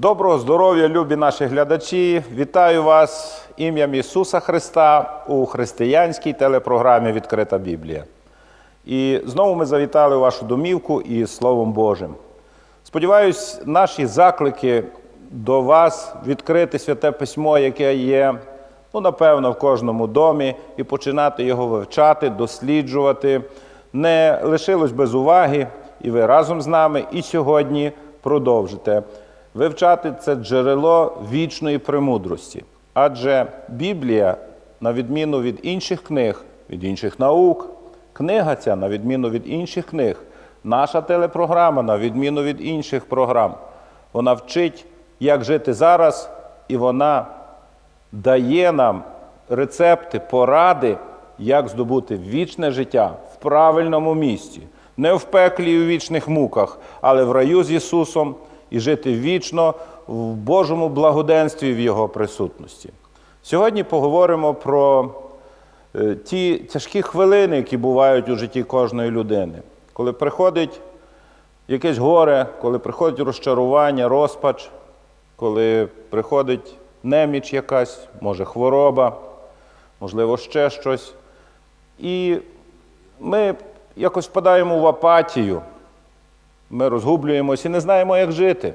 Доброго здоров'я, любі наші глядачі! Вітаю вас ім'ям Ісуса Христа у християнській телепрограмі Відкрита Біблія. І знову ми завітали вашу домівку із Словом Божим. Сподіваюсь, наші заклики до вас відкрити святе письмо, яке є, ну, напевно, в кожному домі, і починати його вивчати, досліджувати, не лишилось без уваги, і ви разом з нами і сьогодні продовжите. Вивчати це джерело вічної премудрості. Адже Біблія, на відміну від інших книг, від інших наук, книга ця, на відміну від інших книг, наша телепрограма, на відміну від інших програм, вона вчить, як жити зараз, і вона дає нам рецепти, поради, як здобути вічне життя в правильному місці, не в пеклі і у вічних муках, але в раю з Ісусом і жити вічно в Божому благоденстві в Його присутності. Сьогодні поговоримо про е, ті тяжкі хвилини, які бувають у житті кожної людини, коли приходить якесь горе, коли приходить розчарування, розпач, коли приходить неміч якась, може хвороба, можливо, ще щось. І ми якось впадаємо в апатію, ми розгублюємося і не знаємо, як жити.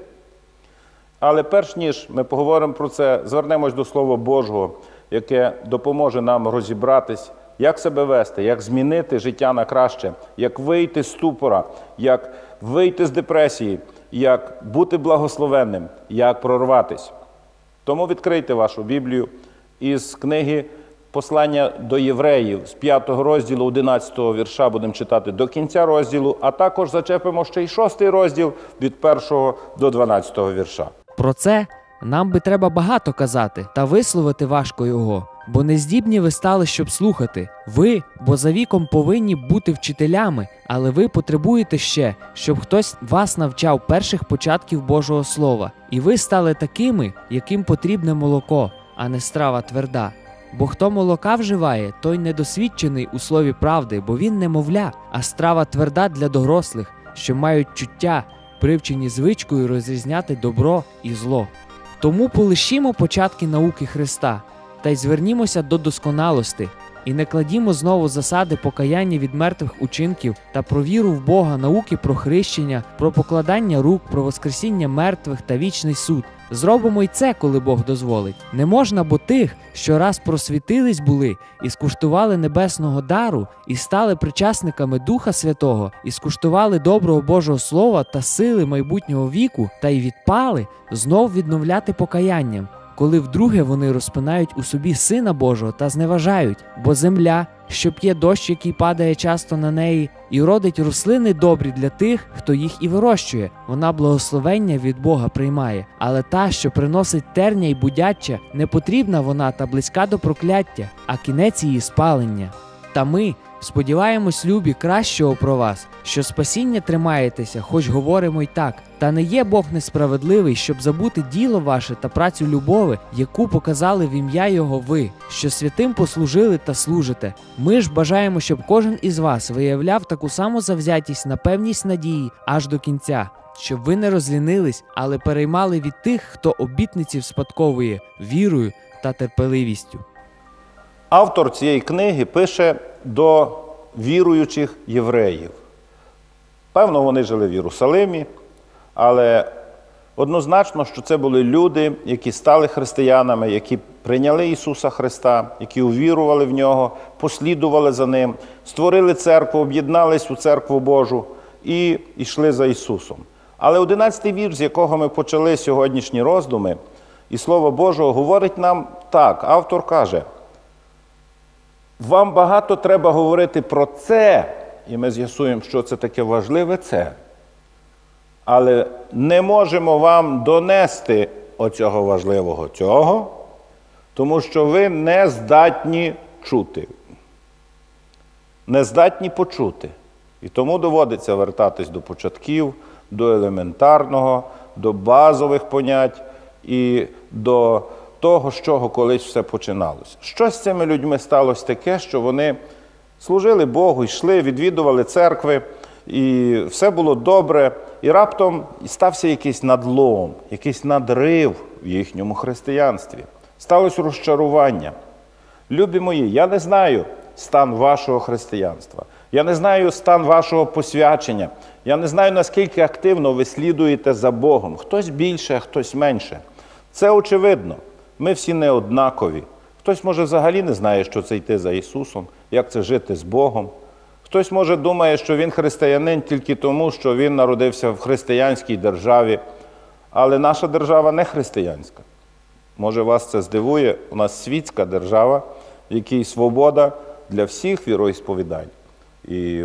Але перш ніж ми поговоримо про це, звернемось до Слова Божого, яке допоможе нам розібратись, як себе вести, як змінити життя на краще, як вийти з ступора, як вийти з депресії, як бути благословенним, як прорватись. Тому відкрийте вашу Біблію із книги Послання до євреїв з 5 розділу 11 вірша будемо читати до кінця розділу, а також зачепимо ще й 6 розділ від 1 до 12 вірша. Про це нам би треба багато казати, та висловити важко його, бо не здібні ви стали, щоб слухати. Ви, бо за віком повинні бути вчителями, але ви потребуєте ще, щоб хтось вас навчав перших початків Божого Слова, і ви стали такими, яким потрібне молоко, а не страва тверда. Бо хто молока вживає, той недосвідчений у слові правди, бо він немовля, а страва тверда для дорослих, що мають чуття, привчені звичкою розрізняти добро і зло. Тому полишімо початки науки Христа та й звернімося до досконалости, і не кладімо знову засади покаяння від мертвих учинків та про віру в Бога, науки про хрещення, про покладання рук, про воскресіння мертвих та вічний суд. Зробимо й це, коли Бог дозволить. Не можна, бо тих, що раз просвітились були і скуштували небесного дару, і стали причасниками Духа Святого, і скуштували доброго Божого Слова та сили майбутнього віку, та й відпали, знов відновляти покаянням, коли вдруге вони розпинають у собі Сина Божого та зневажають, бо земля, що п'є дощ, який падає часто на неї, і родить рослини добрі для тих, хто їх і вирощує. Вона благословення від Бога приймає, але та, що приносить терня й будяча, не потрібна вона та близька до прокляття, а кінець її спалення. Та ми сподіваємось, любі, кращого про вас, що спасіння тримаєтеся, хоч говоримо й так. Та не є Бог несправедливий, щоб забути діло ваше та працю любови, яку показали в ім'я Його ви, що святим послужили та служите. Ми ж бажаємо, щоб кожен із вас виявляв таку саму завзятість на певність надії аж до кінця. Щоб ви не розлінились, але переймали від тих, хто обітниці вспадковує вірою та терпеливістю. Автор цієї книги пише до віруючих євреїв. Певно, вони жили в Єрусалимі, але однозначно, що це були люди, які стали християнами, які прийняли Ісуса Христа, які увірували в Нього, послідували за Ним, створили церкву, об'єднались у церкву Божу і йшли за Ісусом. Але одинадцятий вірш, з якого ми почали сьогоднішні роздуми, і Слово Божого говорить нам так, автор каже. Вам багато треба говорити про це, і ми з'ясуємо, що це таке важливе це. Але не можемо вам донести оцього важливого цього, тому що ви не здатні чути. Не здатні почути. І тому доводиться вертатись до початків, до елементарного, до базових понять і до того, з чого колись все починалося. Що з цими людьми сталося таке, що вони служили Богу, йшли, відвідували церкви, і все було добре. І раптом стався якийсь надлом, якийсь надрив в їхньому християнстві. Сталося розчарування. Любі мої, я не знаю стан вашого християнства. Я не знаю стан вашого посвячення. Я не знаю, наскільки активно ви слідуєте за Богом. Хтось більше, хтось менше. Це очевидно. Ми всі не однакові. Хтось, може, взагалі не знає, що це йти за Ісусом, як це жити з Богом. Хтось, може, думає, що він християнин тільки тому, що він народився в християнській державі. Але наша держава не християнська. Може, вас це здивує, у нас світська держава, в якій свобода для всіх віроісповідань. І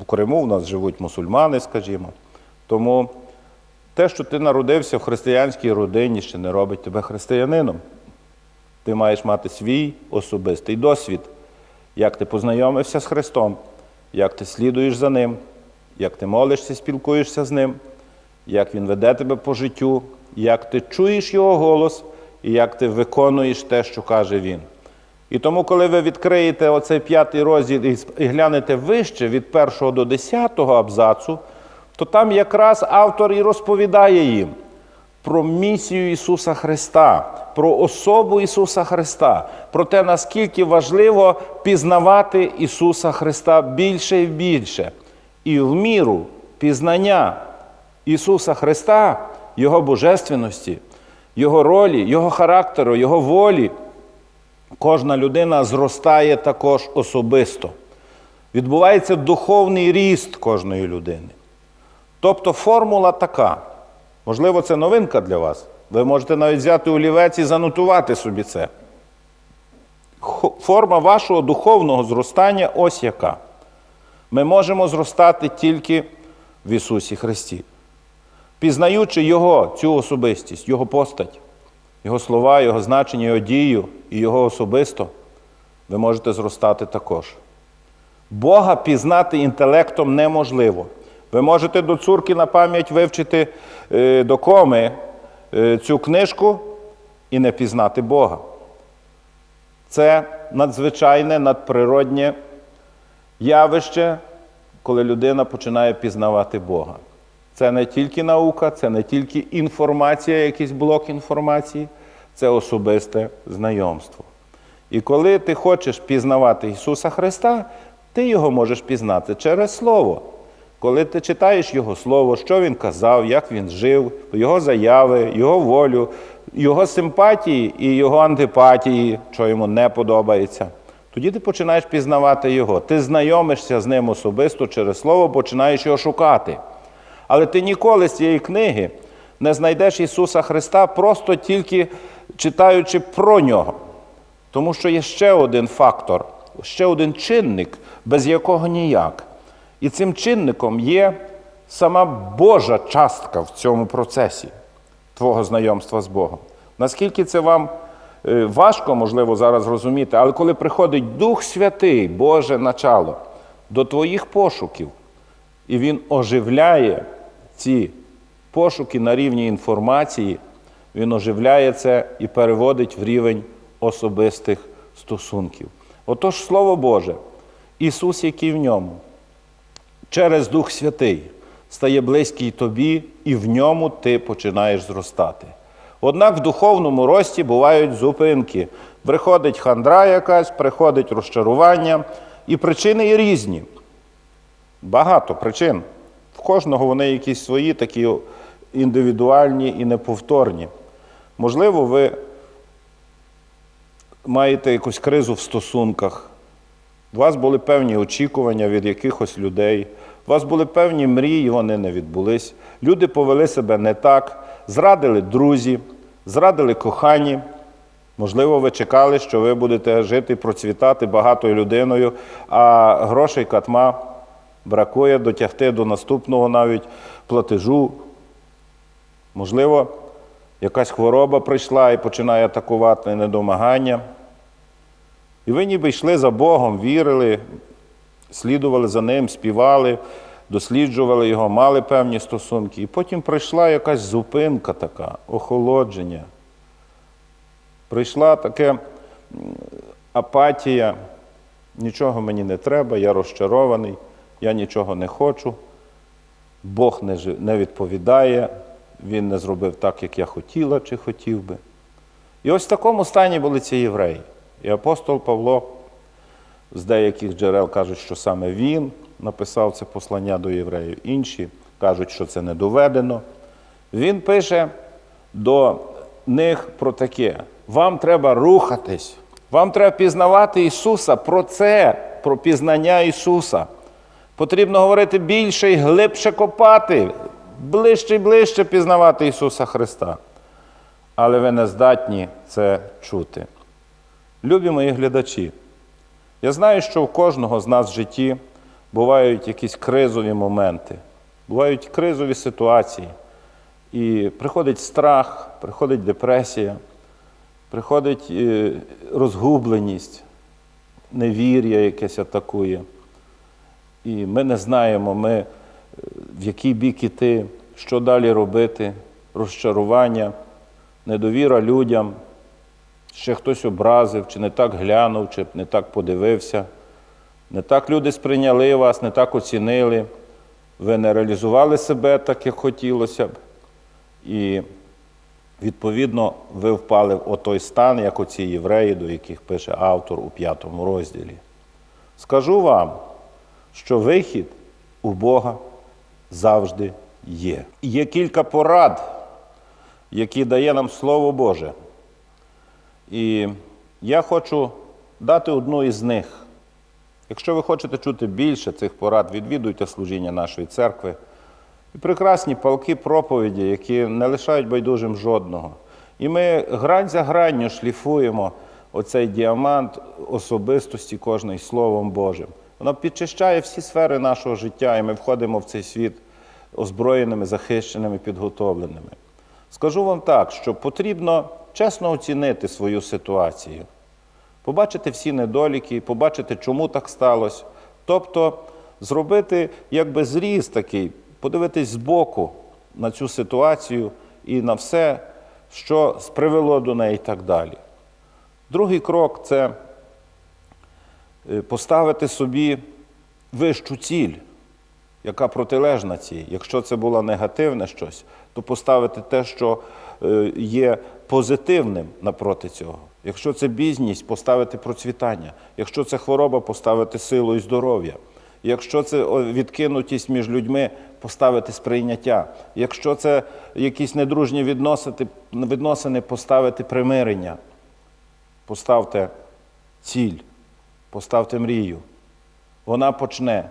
в Криму в нас живуть мусульмани, скажімо. Тому те, що ти народився в християнській родині, ще не робить тебе християнином. Ти маєш мати свій особистий досвід, як ти познайомився з Христом, як ти слідуєш за Ним, як ти молишся, спілкуєшся з Ним, як Він веде тебе по життю, як ти чуєш Його голос і як ти виконуєш те, що каже Він. І тому, коли ви відкриєте оцей п'ятий розділ і глянете вище від першого до десятого абзацу, то там якраз автор і розповідає їм про місію Ісуса Христа, про особу Ісуса Христа, про те, наскільки важливо пізнавати Ісуса Христа більше і більше. І в міру пізнання Ісуса Христа, Його божественності, Його ролі, Його характеру, Його волі, кожна людина зростає також особисто. Відбувається духовний ріст кожної людини. Тобто формула така. Можливо, це новинка для вас. Ви можете навіть взяти олівець і занотувати собі це. Форма вашого духовного зростання ось яка. Ми можемо зростати тільки в Ісусі Христі. Пізнаючи Його, цю особистість, Його постать, Його слова, Його значення, Його дію і Його особисто, ви можете зростати також. Бога пізнати інтелектом неможливо. Ви можете до цурки на пам'ять вивчити е, до коми е, цю книжку і не пізнати Бога. Це надзвичайне, надприроднє явище, коли людина починає пізнавати Бога. Це не тільки наука, це не тільки інформація, якийсь блок інформації, це особисте знайомство. І коли ти хочеш пізнавати Ісуса Христа, ти його можеш пізнати через Слово. Коли ти читаєш Його Слово, що Він казав, як Він жив, Його заяви, Його волю, Його симпатії і Його антипатії, що йому не подобається, тоді ти починаєш пізнавати Його. Ти знайомишся з ним особисто через Слово, починаєш його шукати. Але ти ніколи з цієї книги не знайдеш Ісуса Христа, просто тільки читаючи про нього. Тому що є ще один фактор, ще один чинник, без якого ніяк. І цим чинником є сама Божа частка в цьому процесі твого знайомства з Богом. Наскільки це вам е, важко, можливо, зараз розуміти, але коли приходить Дух Святий, Боже начало, до твоїх пошуків, і Він оживляє ці пошуки на рівні інформації, Він оживляє це і переводить в рівень особистих стосунків. Отож, Слово Боже, Ісус, який в ньому, через Дух Святий стає близький тобі, і в ньому ти починаєш зростати. Однак в духовному рості бувають зупинки. Приходить хандра якась, приходить розчарування, і причини є різні. Багато причин. В кожного вони якісь свої, такі індивідуальні і неповторні. Можливо, ви маєте якусь кризу в стосунках. У вас були певні очікування від якихось людей. У вас були певні мрії, вони не відбулись. Люди повели себе не так, зрадили друзі, зрадили кохані. Можливо, ви чекали, що ви будете жити процвітати багатою людиною, а грошей катма бракує дотягти до наступного навіть платежу. Можливо, якась хвороба прийшла і починає атакувати недомагання. І ви ніби йшли за Богом, вірили, слідували за Ним, співали, досліджували Його, мали певні стосунки. І потім прийшла якась зупинка така, охолодження. Прийшла таке м, апатія, нічого мені не треба, я розчарований, я нічого не хочу, Бог не відповідає, Він не зробив так, як я хотіла чи хотів би. І ось в такому стані були ці євреї. І апостол Павло з деяких джерел кажуть, що саме він написав це послання до євреїв. Інші кажуть, що це не доведено. Він пише до них про таке: вам треба рухатись, вам треба пізнавати Ісуса про це, про пізнання Ісуса. Потрібно говорити більше і глибше копати, ближче і ближче пізнавати Ісуса Христа. Але ви не здатні це чути. Любі мої глядачі, я знаю, що в кожного з нас в житті бувають якісь кризові моменти, бувають кризові ситуації. І приходить страх, приходить депресія, приходить е, розгубленість, невір'я якесь атакує. І ми не знаємо, ми, е, в який бік іти, що далі робити, розчарування, недовіра людям, ще хтось образив, чи не так глянув, чи не так подивився. Не так люди сприйняли вас, не так оцінили. Ви не реалізували себе так, як хотілося б. І, відповідно, ви впали в отой стан, як оці євреї, до яких пише автор у п'ятому розділі. Скажу вам, що вихід у Бога завжди є. Є кілька порад, які дає нам Слово Боже. І я хочу дати одну із них. Якщо ви хочете чути більше цих порад, відвідуйте служіння нашої церкви. І прекрасні палки проповіді, які не лишають байдужим жодного. І ми грань за гранню шліфуємо оцей діамант особистості кожної Словом Божим. Воно підчищає всі сфери нашого життя, і ми входимо в цей світ озброєними, захищеними, підготовленими. Скажу вам так, що потрібно чесно оцінити свою ситуацію, побачити всі недоліки, побачити, чому так сталося. Тобто зробити якби зріз такий, подивитись збоку на цю ситуацію і на все, що привело до неї і так далі. Другий крок це е, поставити собі вищу ціль, яка протилежна цій. Якщо це було негативне щось, то поставити те, що е, є позитивним напроти цього. Якщо це бідність, поставити процвітання. Якщо це хвороба, поставити силу і здоров'я. Якщо це відкинутість між людьми, поставити сприйняття. Якщо це якісь недружні відносини поставити примирення. Поставте ціль, поставте мрію. Вона почне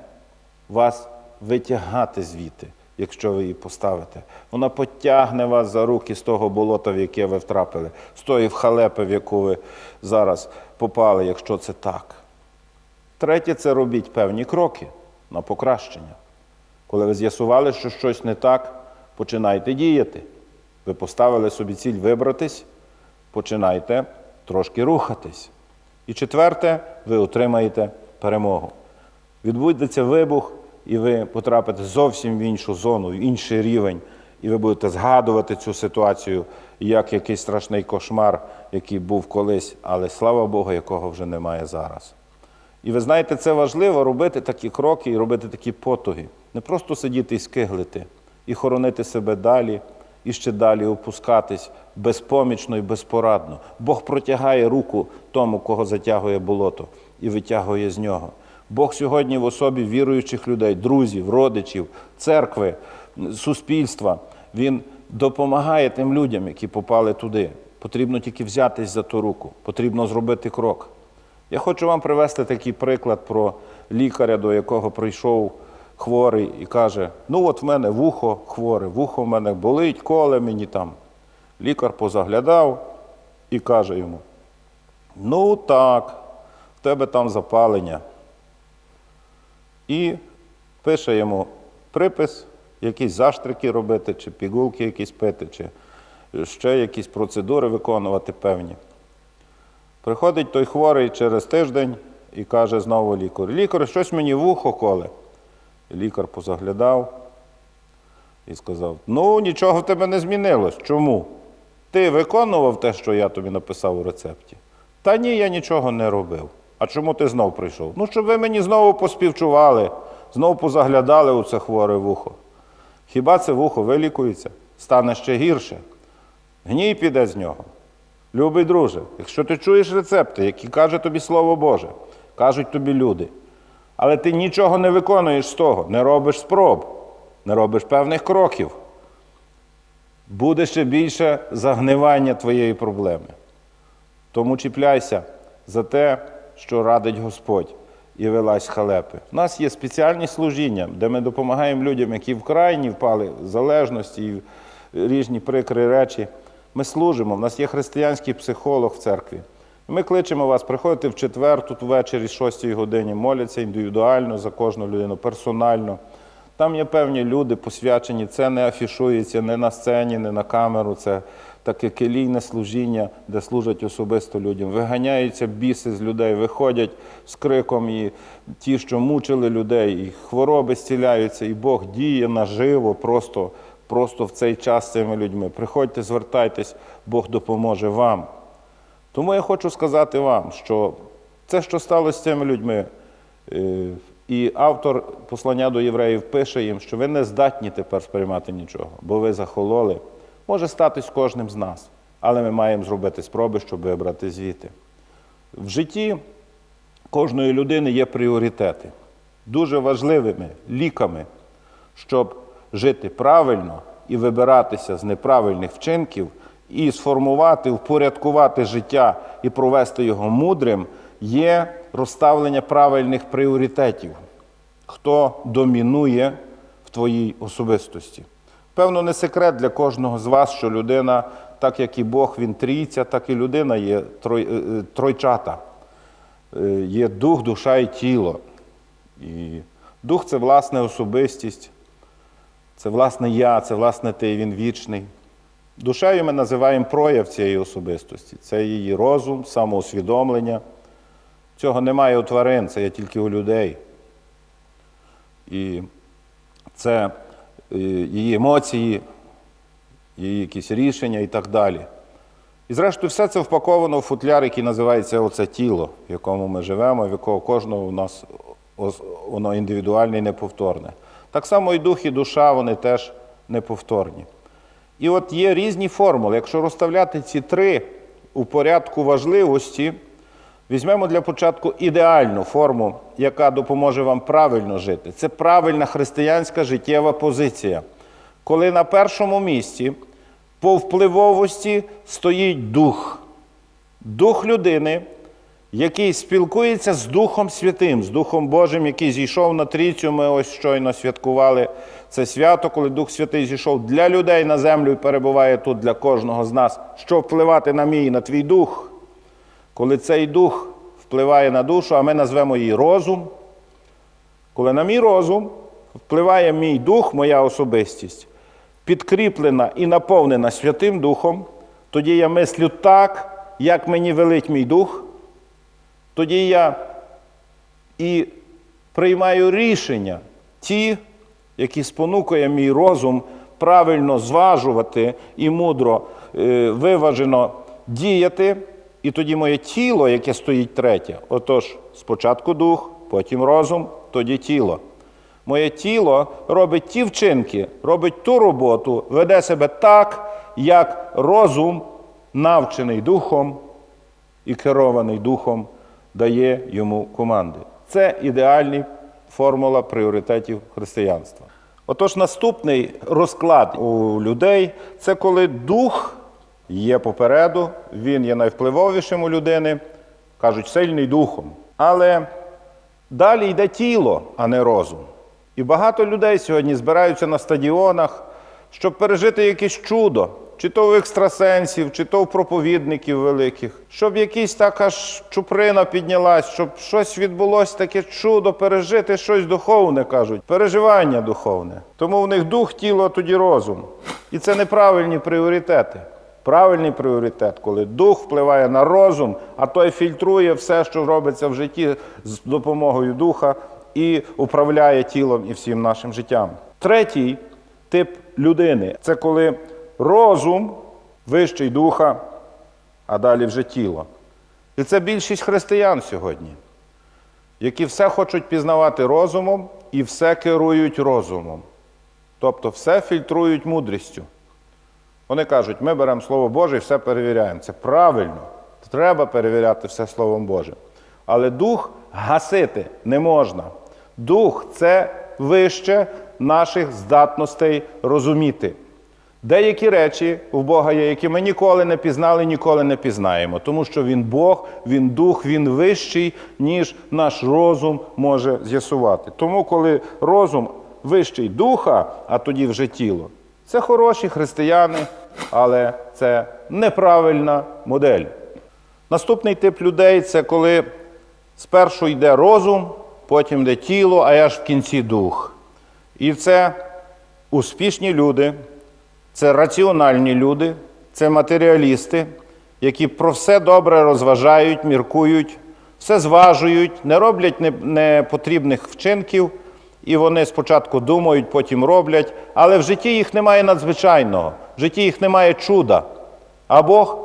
вас витягати звідти, якщо ви її поставите. Вона потягне вас за руки з того болота, в яке ви втрапили, з тої вхалепи, в яку ви зараз попали, якщо це так. Третє це робіть певні кроки на покращення. Коли ви з'ясували, що щось не так, починайте діяти. Ви поставили собі ціль вибратись, починайте трошки рухатись. І четверте, ви отримаєте перемогу. Відбудеться вибух, і ви потрапите зовсім в іншу зону, в інший рівень, і ви будете згадувати цю ситуацію як якийсь страшний кошмар, який був колись, але слава Богу, якого вже немає зараз. І ви знаєте, це важливо робити такі кроки і робити такі потуги. Не просто сидіти і скиглити, і хоронити себе далі, і ще далі опускатись безпомічно і безпорадно. Бог протягає руку тому, кого затягує болото, і витягує з нього. Бог сьогодні в особі віруючих людей, друзів, родичів, церкви, суспільства, Він допомагає тим людям, які попали туди. Потрібно тільки взятись за ту руку, потрібно зробити крок. Я хочу вам привести такий приклад про лікаря, до якого прийшов хворий і каже: ну от в мене вухо хворе, вухо в мене болить, коле мені там. Лікар позаглядав і каже йому: ну так, в тебе там запалення. І пише йому припис, якісь заштрики робити, чи пігулки якісь пити, чи ще якісь процедури виконувати певні. Приходить той хворий через тиждень і каже знову лікар: Лікар, щось мені вухо коле. Лікар позаглядав і сказав: Ну, нічого в тебе не змінилось. Чому? Ти виконував те, що я тобі написав у рецепті? Та ні, я нічого не робив. А чому ти знов прийшов? Ну, щоб ви мені знову поспівчували, знову позаглядали у це хворе вухо. Хіба це вухо вилікується? Стане ще гірше. Гній піде з нього. Любий друже, якщо ти чуєш рецепти, які каже тобі Слово Боже, кажуть тобі люди, але ти нічого не виконуєш з того, не робиш спроб, не робиш певних кроків, буде ще більше загнивання твоєї проблеми. Тому чіпляйся за те, що радить Господь, і вилазь з халепи. У нас є спеціальні служіння, де ми допомагаємо людям, які вкрайні впали в залежності і різні прикрі речі. Ми служимо, в нас є християнський психолог в церкві. Ми кличемо вас, приходити в четвер, тут ввечері, 6 годині, моляться індивідуально за кожну людину, персонально. Там є певні люди посвячені, це не афішується не на сцені, не на камеру. Це таке келійне служіння, де служать особисто людям. Виганяються біси з людей, виходять з криком, і ті, що мучили людей, і хвороби зціляються, і Бог діє наживо, просто, просто в цей час з цими людьми. Приходьте, звертайтесь, Бог допоможе вам. Тому я хочу сказати вам, що це, що сталося з цими людьми, е, і автор послання до євреїв пише їм, що ви не здатні тепер сприймати нічого, бо ви захололи. Може статись кожним з нас, але ми маємо зробити спроби, щоб вибрати звідти. В житті кожної людини є пріоритети, дуже важливими ліками, щоб жити правильно і вибиратися з неправильних вчинків, і сформувати, впорядкувати життя і провести його мудрим, є розставлення правильних пріоритетів, хто домінує в твоїй особистості. Певно, не секрет для кожного з вас, що людина, так як і Бог, він трійця, так і людина є е, е, тройчата. Е, Є дух, душа і тіло. І дух це власне особистість, це власне я, це власне ти, він вічний. Душею ми називаємо прояв цієї особистості. Це її розум, самоусвідомлення. Цього немає у тварин, це є тільки у людей. І це її емоції, її якісь рішення і так далі. І зрештою, все це впаковано в футляр, який називається оце тіло, в якому ми живемо, в якого кожного у нас воно індивідуальне і неповторне. Так само і дух, і душа, вони теж неповторні. І от є різні формули. Якщо розставляти ці три у порядку важливості, візьмемо для початку ідеальну форму, яка допоможе вам правильно жити. Це правильна християнська життєва позиція. Коли на першому місці по впливовості стоїть дух. Дух людини, який спілкується з Духом Святим, з Духом Божим, який зійшов на трійцю. Ми ось щойно святкували це свято, коли Дух Святий зійшов для людей на землю і перебуває тут для кожного з нас. Що впливати на мій, на твій дух? Коли цей дух впливає на душу, а ми назвемо її розум. Коли на мій розум впливає мій дух, моя особистість, підкріплена і наповнена Святим Духом, тоді я мислю так, як мені велить мій дух, тоді я і приймаю рішення, ті, які спонукує мій розум правильно зважувати і мудро, е, виважено діяти. І тоді моє тіло, яке стоїть третє, отож, спочатку дух, потім розум, тоді тіло. Моє тіло робить ті вчинки, робить ту роботу, веде себе так, як розум, навчений духом і керований духом, дає йому команди. Це ідеальна формула пріоритетів християнства. Отож, наступний розклад у людей це коли дух є попереду, він є найвпливовішим у людини, кажуть, сильний духом. Але далі йде тіло, а не розум. І багато людей сьогодні збираються на стадіонах, щоб пережити якесь чудо, чи то в екстрасенсів, чи то в проповідників великих, щоб якась така ж чуприна піднялась, щоб щось відбулося, таке чудо, пережити щось духовне, кажуть, переживання духовне. Тому в них дух, тіло, тоді розум. І це неправильні пріоритети. Правильний пріоритет, коли дух впливає на розум, а той фільтрує все, що робиться в житті з допомогою духа і управляє тілом і всім нашим життям. Третій тип людини це коли розум вищий духа, а далі вже тіло. І це більшість християн сьогодні, які все хочуть пізнавати розумом і все керують розумом. Тобто все фільтрують мудрістю. Вони кажуть, ми беремо Слово Боже і все перевіряємо. Це правильно. Треба перевіряти все Словом Божим. Але дух гасити не можна. Дух це вище наших здатностей розуміти. Деякі речі в Бога є, які ми ніколи не пізнали, ніколи не пізнаємо, тому що Він Бог, Він дух, Він вищий, ніж наш розум може з'ясувати. Тому, коли розум вищий духа, а тоді вже тіло, це хороші християни, але це неправильна модель. Наступний тип людей це коли спершу йде розум, потім йде тіло, а аж в кінці дух. І це успішні люди, це раціональні люди, це матеріалісти, які про все добре розважають, міркують, все зважують, не роблять непотрібних вчинків, і вони спочатку думають, потім роблять, але в житті їх немає надзвичайного, в житті їх немає чуда. А Бог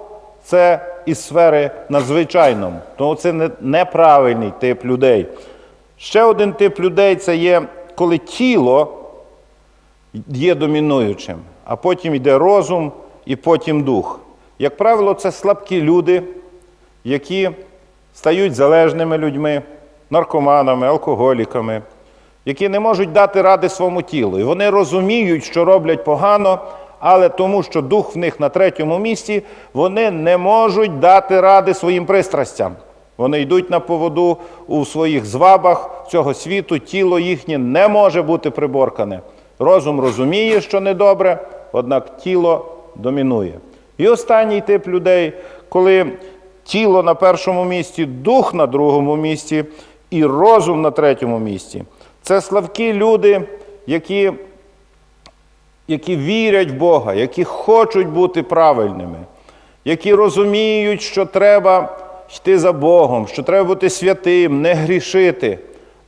це із сфери надзвичайному. Тому це неправильний тип людей. Ще один тип людей це є, коли тіло є домінуючим, а потім йде розум і потім дух. Як правило, це слабкі люди, які стають залежними людьми, наркоманами, алкоголіками, які не можуть дати ради своєму тілу. І вони розуміють, що роблять погано, але тому, що дух в них на третьому місці, вони не можуть дати ради своїм пристрастям. Вони йдуть на поводу у своїх звабах цього світу, тіло їхнє не може бути приборкане. Розум розуміє, що недобре, однак тіло домінує. І останній тип людей, коли тіло на першому місці, дух на другому місці і розум на третьому місці. Це слабкі люди, які, які вірять в Бога, які хочуть бути правильними, які розуміють, що треба йти за Богом, що треба бути святим, не грішити.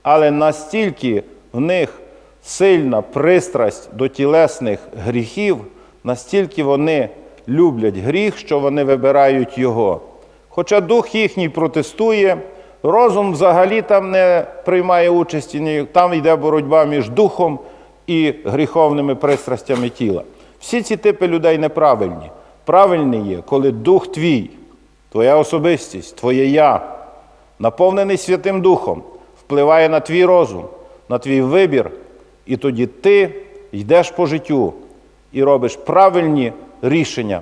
Але настільки в них сильна пристрасть до тілесних гріхів, настільки вони люблять гріх, що вони вибирають його. Хоча дух їхній протестує, розум взагалі там не приймає участі, там йде боротьба між духом і гріховними пристрастями тіла. Всі ці типи людей неправильні. Правильний є, коли дух твій, твоя особистість, твоє я, наповнений Святим Духом, впливає на твій розум, на твій вибір, і тоді ти йдеш по життю і робиш правильні рішення,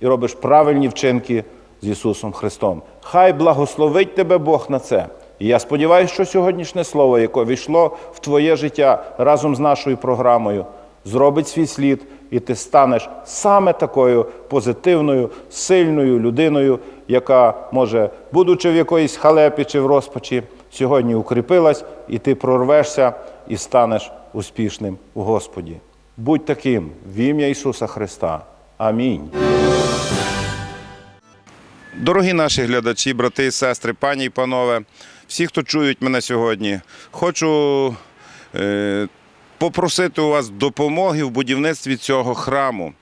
і робиш правильні вчинки з Ісусом Христом. Хай благословить тебе Бог на це. І я сподіваюся, що сьогоднішнє слово, яке війшло в твоє життя разом з нашою програмою, зробить свій слід, і ти станеш саме такою позитивною, сильною людиною, яка може, будучи в якоїсь халепі чи в розпачі, сьогодні укріпилась, і ти прорвешся і станеш успішним у Господі. Будь таким в ім'я Ісуса Христа. Амінь. Дорогі наші глядачі, брати сестри, пані і панове, всі, хто чують мене сьогодні, хочу е, попросити у вас допомоги в будівництві цього храму.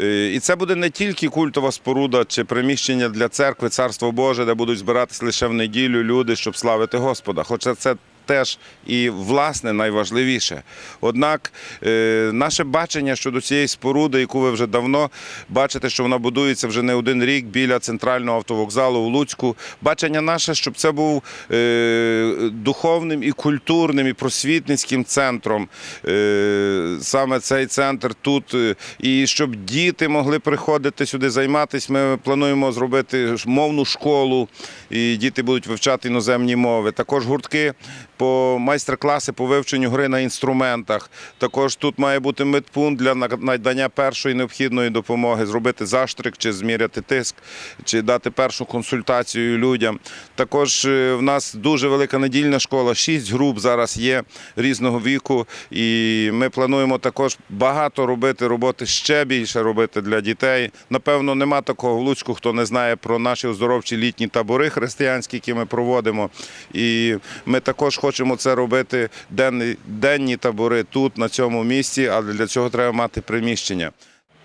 Е, І це буде не тільки культова споруда чи приміщення для церкви, царство Боже, де будуть збиратися лише в неділю люди, щоб славити Господа. Хоча це теж і власне найважливіше. Однак е, наше бачення щодо цієї споруди, яку ви вже давно бачите, що вона будується вже не один рік біля центрального автовокзалу у Луцьку. Бачення наше, щоб це був е, духовним і культурним, і просвітницьким центром. Е, саме цей центр тут, і щоб діти могли приходити сюди займатися. Ми плануємо зробити мовну школу, і діти будуть вивчати іноземні мови. Також гуртки по майстер-класи по вивченню гри на інструментах. Також тут має бути медпункт для надання першої необхідної допомоги, зробити заштрик чи зміряти тиск, чи дати першу консультацію людям. Також е, в нас дуже велика недільна школа, шість груп зараз є різного віку, і ми плануємо також багато робити роботи, ще більше робити для дітей. Напевно, нема такого в Луцьку, хто не знає про наші оздоровчі літні табори християнські, які ми проводимо. І ми також хочемо це робити денні, денні табори тут, на цьому місці, але для цього треба мати приміщення.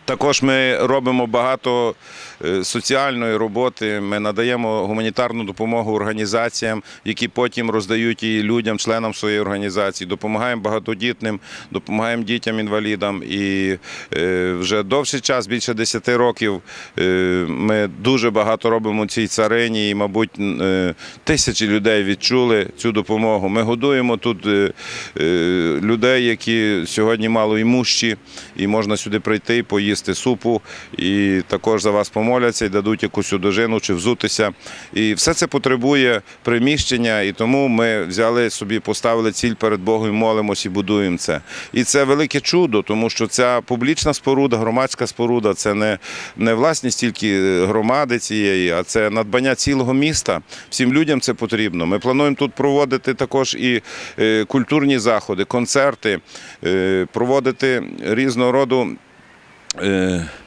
Також ми робимо багато е, соціальної роботи. Ми надаємо гуманітарну допомогу організаціям, які потім роздають її людям, членам своєї організації. Допомагаємо багатодітним, допомагаємо дітям-інвалідам. І е, вже довший час, більше 10 років, е, ми дуже багато робимо цій царині, і, мабуть, тисячі людей відчули цю допомогу. Ми годуємо тут людей, які сьогодні малоімущі, і можна сюди прийти і поїсти супу, і також за вас помоляться і дадуть якусь одежину чи взутися. І все це потребує приміщення, і тому ми взяли собі, поставили ціль перед Богом, молимось і будуємо це. І це велике чудо, тому що ця публічна споруда, громадська споруда це не, не власність тільки громади цієї, а це надбання цілого міста. Всім людям це потрібно. Ми плануємо тут проводити також і е, культурні заходи, концерти, е, проводити різного роду. 呃。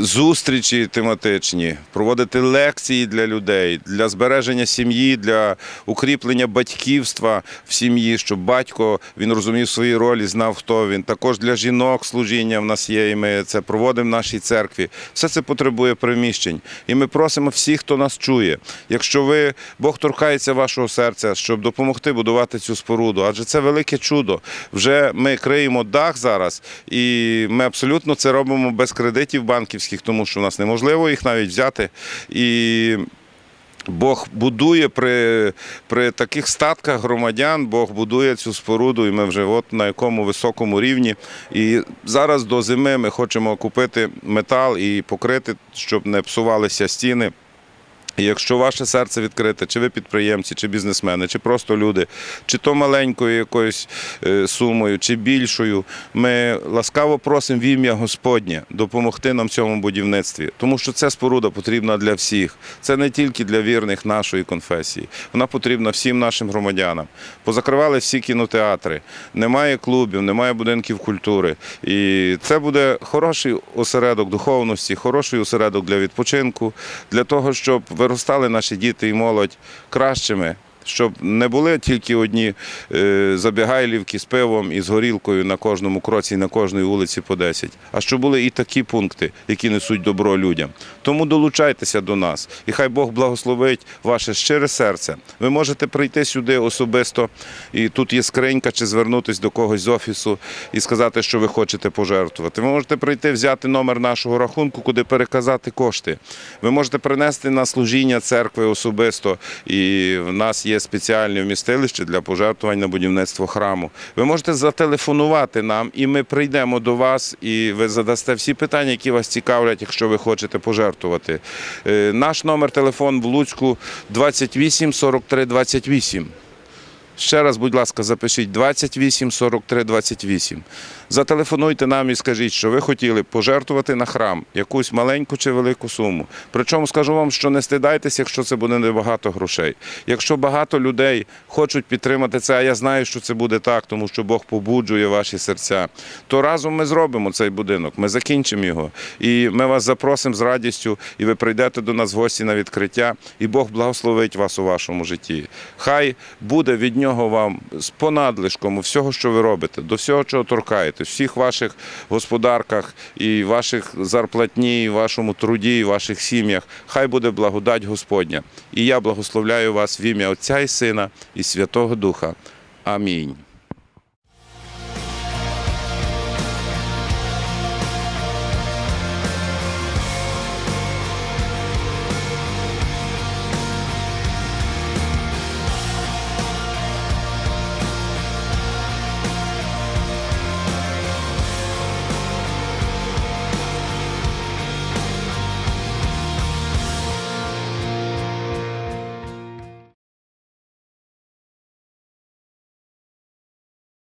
Зустрічі тематичні, проводити лекції для людей, для збереження сім'ї, для укріплення батьківства в сім'ї, щоб батько він розумів свої ролі, знав, хто він. Також для жінок служіння в нас є, і ми це проводимо в нашій церкві. Все це потребує приміщень. І ми просимо всіх, хто нас чує. Якщо ви Бог торкається вашого серця, щоб допомогти будувати цю споруду, адже це велике чудо. Вже ми криємо дах зараз, і ми абсолютно це робимо без кредитів банківських, тому що в нас неможливо їх навіть взяти. І Бог будує при, при таких статках громадян, Бог будує цю споруду, і ми вже от на якому високому рівні. І зараз до зими ми хочемо купити метал і покрити, щоб не псувалися стіни. І якщо ваше серце відкрите, чи ви підприємці, чи бізнесмени, чи просто люди, чи то маленькою якоюсь е, сумою, чи більшою, ми ласкаво просимо в ім'я Господнє допомогти нам в цьому будівництві, тому що ця споруда потрібна для всіх. Це не тільки для вірних нашої конфесії, вона потрібна всім нашим громадянам. Позакривали всі кінотеатри, немає клубів, немає будинків культури. І це буде хороший осередок духовності, хороший осередок для відпочинку, для того, щоб виростали наші діти і молодь кращими. Щоб не були тільки одні е, забігайлівки з пивом і з горілкою на кожному кроці і на кожній вулиці по 10, а щоб були і такі пункти, які несуть добро людям. Тому долучайтеся до нас, і хай Бог благословить ваше щире серце. Ви можете прийти сюди особисто, і тут є скринька, чи звернутися до когось з офісу і сказати, що ви хочете пожертвувати. Ви можете прийти, взяти номер нашого рахунку, куди переказати кошти. Ви можете принести на служіння церкви особисто, і в нас є спеціальне вмістилище для пожертвувань на будівництво храму. Ви можете зателефонувати нам, і ми прийдемо до вас, і ви задасте всі питання, які вас цікавлять, якщо ви хочете пожертвувати. Е, Наш номер телефон в Луцьку 28 43 28. Ще раз, будь ласка, запишіть 28 43 28. Зателефонуйте нам і скажіть, що ви хотіли пожертвувати на храм якусь маленьку чи велику суму. Причому скажу вам, що не стидайтесь, якщо це буде небагато грошей. Якщо багато людей хочуть підтримати це, а я знаю, що це буде так, тому що Бог побуджує ваші серця, то разом ми зробимо цей будинок, ми закінчимо його. І ми вас запросимо з радістю, і ви прийдете до нас в гості на відкриття, і Бог благословить вас у вашому житті. Хай буде від нього вам з понадлишком всього, що ви робите, до всього, чого торкаєте, всіх ваших господарках і ваших зарплатні, і вашому труді, і ваших сім'ях. Хай буде благодать Господня. І я благословляю вас в ім'я Отця і Сина і Святого Духа. Амінь.